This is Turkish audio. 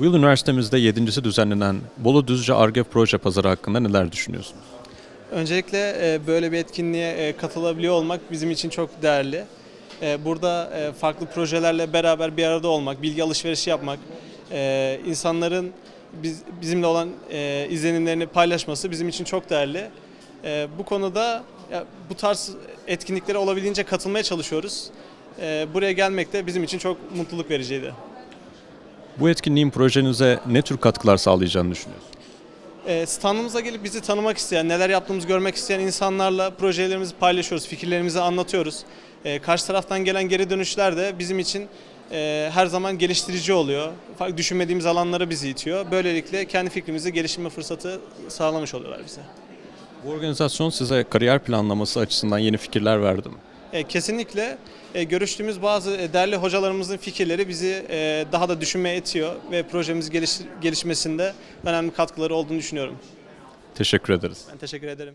Yıl üniversitemizde 7.si düzenlenen Bolu Düzce Arge Proje Pazarı hakkında neler düşünüyorsunuz? Öncelikle e, böyle bir etkinliğe e, katılabiliyor olmak bizim için çok değerli. E, Burada farklı projelerle beraber bir arada olmak, bilgi alışverişi yapmak, insanların biz- bizimle olan izlenimlerini paylaşması bizim için çok değerli. Bu konuda bu tarz etkinliklere olabildiğince katılmaya çalışıyoruz. Buraya gelmek de bizim için çok mutluluk vericiydi. Bu etkinliğin projenize ne tür katkılar sağlayacağını düşünüyorsunuz? E, Standımıza gelip bizi tanımak isteyen, neler yaptığımızı görmek isteyen insanlarla projelerimizi paylaşıyoruz, fikirlerimizi anlatıyoruz. E, Karşı taraftan gelen geri dönüşler de bizim için e, her zaman geliştirici oluyor. Düşünmediğimiz alanlara bizi itiyor. Böylelikle kendi fikrimizi geliştirme fırsatı sağlamış oluyorlar bize. Bu organizasyon size kariyer planlaması açısından yeni fikirler verdi mi? E, Kesinlikle e, görüştüğümüz bazı e, değerli hocalarımızın fikirleri bizi daha da düşünmeye itiyor ve projemiz geliş, gelişmesinde önemli katkıları olduğunu düşünüyorum. Teşekkür ederiz. Ben teşekkür ederim.